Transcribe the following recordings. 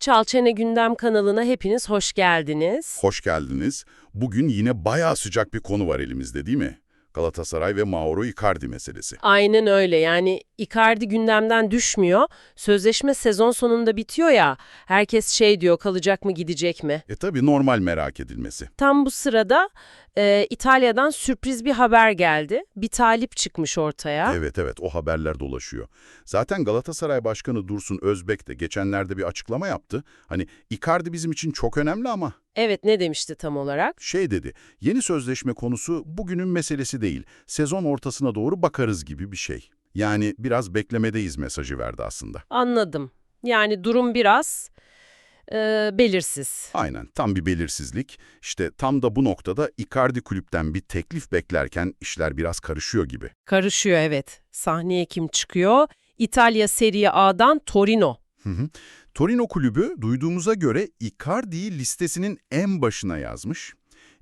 Çalçene Gündem kanalına hepiniz hoş geldiniz. Hoş geldiniz. Bugün yine bayağı sıcak bir konu var elimizde değil mi? Galatasaray ve Mauro Icardi meselesi. Aynen öyle yani Icardi gündemden düşmüyor. Sözleşme sezon sonunda bitiyor ya. Herkes şey diyor kalacak mı gidecek mi? E tabi normal merak edilmesi. Tam bu sırada e, İtalya'dan sürpriz bir haber geldi. Bir talip çıkmış ortaya. Evet evet o haberler dolaşıyor. Zaten Galatasaray Başkanı Dursun Özbek de geçenlerde bir açıklama yaptı. Hani Icardi bizim için çok önemli ama Evet ne demişti tam olarak? şey dedi. Yeni sözleşme konusu bugünün meselesi değil. Sezon ortasına doğru bakarız gibi bir şey. Yani biraz beklemedeyiz mesajı verdi aslında. Anladım. Yani durum biraz e, belirsiz. Aynen tam bir belirsizlik. İşte tam da bu noktada Icardi kulüpten bir teklif beklerken işler biraz karışıyor gibi. Karışıyor evet. Sahneye kim çıkıyor? İtalya Serie A'dan Torino. Hı hı. Torino kulübü duyduğumuza göre Icardi'yi listesinin en başına yazmış.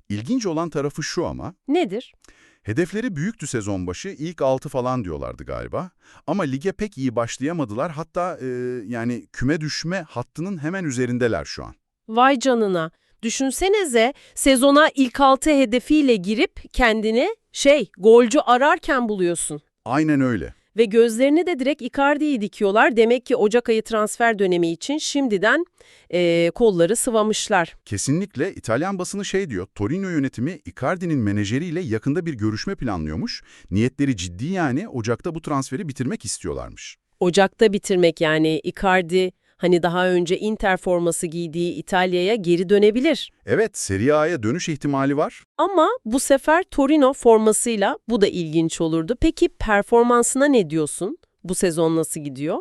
İlginç olan tarafı şu ama, Nedir? Hedefleri büyüktü sezon başı, ilk 6 falan diyorlardı galiba. Ama lige pek iyi başlayamadılar, hatta e, yani küme düşme hattının hemen üzerindeler şu an. Vay canına. Düşünsenize sezona ilk altı hedefiyle girip kendini şey golcü ararken buluyorsun. Aynen öyle. Ve gözlerini de direkt Icardi'yi dikiyorlar. Demek ki Ocak ayı transfer dönemi için şimdiden eee, kolları sıvamışlar. Kesinlikle İtalyan basını şey diyor, Torino yönetimi Icardi'nin menajeriyle yakında bir görüşme planlıyormuş. Niyetleri ciddi yani, Ocak'ta bu transferi bitirmek istiyorlarmış. Ocak'ta bitirmek yani Icardi hani daha önce Inter forması giydiği İtalya'ya geri dönebilir. Evet, Serie A'ya dönüş ihtimali var. Ama bu sefer Torino formasıyla bu da ilginç olurdu. Peki performansına ne diyorsun? Bu sezon nasıl gidiyor?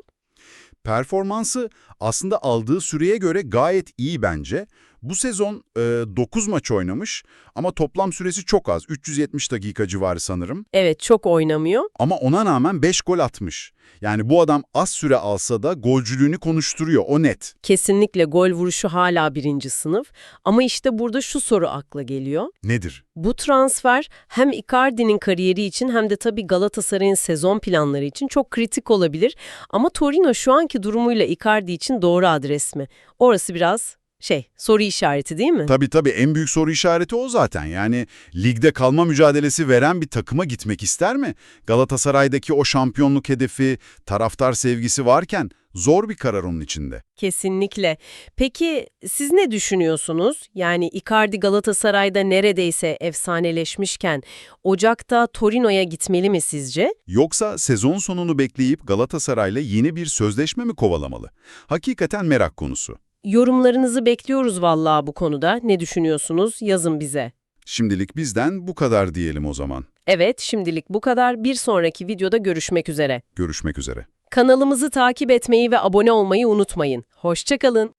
Performansı aslında aldığı süreye göre gayet iyi bence. Bu sezon 9 maç oynamış ama toplam süresi çok az. 370 dakika civarı sanırım. Evet çok oynamıyor. Ama ona rağmen 5 gol atmış. Yani bu adam az süre alsa da golcülüğünü konuşturuyor, o net. Kesinlikle gol vuruşu hala birinci sınıf. Ama işte burada şu soru akla geliyor. Nedir? Bu transfer hem Icardi'nin kariyeri için hem de tabii Galatasaray'ın sezon planları için çok kritik olabilir. Ama Torino şu anki durumuyla Icardi için doğru adres mi? Orası biraz şey soru işareti değil mi? Tabii tabii en büyük soru işareti o zaten. Yani ligde kalma mücadelesi veren bir takıma gitmek ister mi? Galatasaray'daki o şampiyonluk hedefi, taraftar sevgisi varken zor bir karar onun içinde. Kesinlikle. Peki siz ne düşünüyorsunuz? Yani Icardi Galatasaray'da neredeyse efsaneleşmişken Ocak'ta Torino'ya gitmeli mi sizce? Yoksa sezon sonunu bekleyip Galatasaray'la yeni bir sözleşme mi kovalamalı? Hakikaten merak konusu. Yorumlarınızı bekliyoruz vallahi bu konuda. Ne düşünüyorsunuz? Yazın bize. Şimdilik bizden bu kadar diyelim o zaman. Evet, şimdilik bu kadar. Bir sonraki videoda görüşmek üzere. Görüşmek üzere. Kanalımızı takip etmeyi ve abone olmayı unutmayın. Hoşçakalın.